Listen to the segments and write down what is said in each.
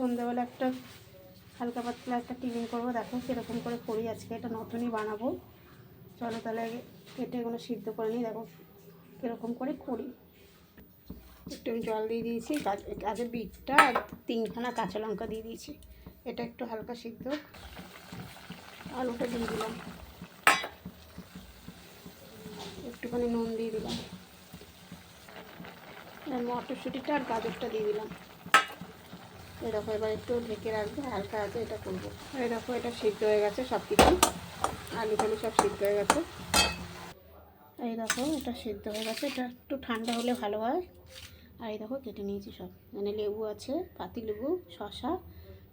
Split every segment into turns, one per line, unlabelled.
সন্ধ্যেবেলা একটা হালকা পাতলা একটা টিফিন করব। দেখো কীরকম করে করি আজকে। এটা নতুনই বানাবো। চলো তাহলে আগে কেটে এগুলো সিদ্ধ করে নিই। দেখো কীরকম করে করি। একটু আমি জল দিয়ে দিয়েছি। গাজর বিটটা আর তিনখানা কাঁচা লঙ্কা দিয়ে দিয়েছি। এটা একটু হালকা সিদ্ধ। আলুটা দিয়ে দিলাম। একটুখানি নুন দিয়ে দিলাম। মটরশুঁটিটা আর গাজরটা দিয়ে দিলাম। দেখো এবার একটু ঢেকে রাখব, হালকা আছে, এটা করব। এরকম এটা সিদ্ধ হয়ে গেছে সব কিছু আলু টালু সব সিদ্ধ হয়ে গেছে। এই দেখো, এটা সিদ্ধ হয়ে গেছে। এটা একটু ঠান্ডা হলে ভালো হয়। আর এই দেখো, কেটে নিয়েছি সব। মানে লেবু আছে, পাতি লেবু, শসা,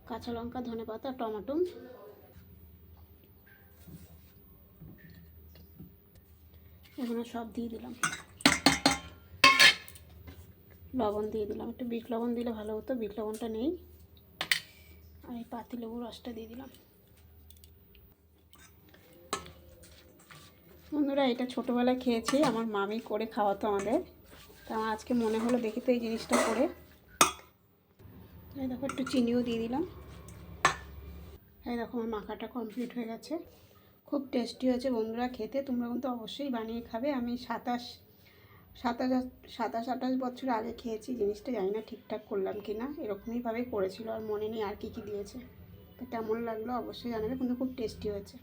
কাঁচা লঙ্কা, ধনে পাতা, টমেটো। এগুলো সব দিয়ে দিলাম। লবণ দিয়ে দিলাম। একটু বিট লবণ দিলে ভালো হতো, বিট লবণটা নেই। আর এই পাতি লেবুর রসটা দিয়ে দিলাম। বন্ধুরা, এটা ছোটোবেলায় খেয়েছি। আমার মামি করে খাওয়াতো আমাদের। তা আমার আজকে মনে হলো দেখি তো এই জিনিসটা করে। এই দেখো, একটু চিনিও দিয়ে দিলাম। এই দেখো, আমার মাখাটা কমপ্লিট হয়ে গেছে। খুব টেস্টি হয়েছে বন্ধুরা, খেতে। তোমরা কিন্তু অবশ্যই বানিয়ে খাবে। আমি সাতাশ সাতাশ সাতাশ আঠাশ বছর আগে খেয়েছি, জিনিসটা জানি না ঠিকঠাক করলাম কি না এরকমইভাবে করেছিল আর মনে নেই আর কী কী দিয়েছে। তো কেমন লাগল অবশ্যই জানাবে, কিন্তু খুব টেস্টি হয়েছে।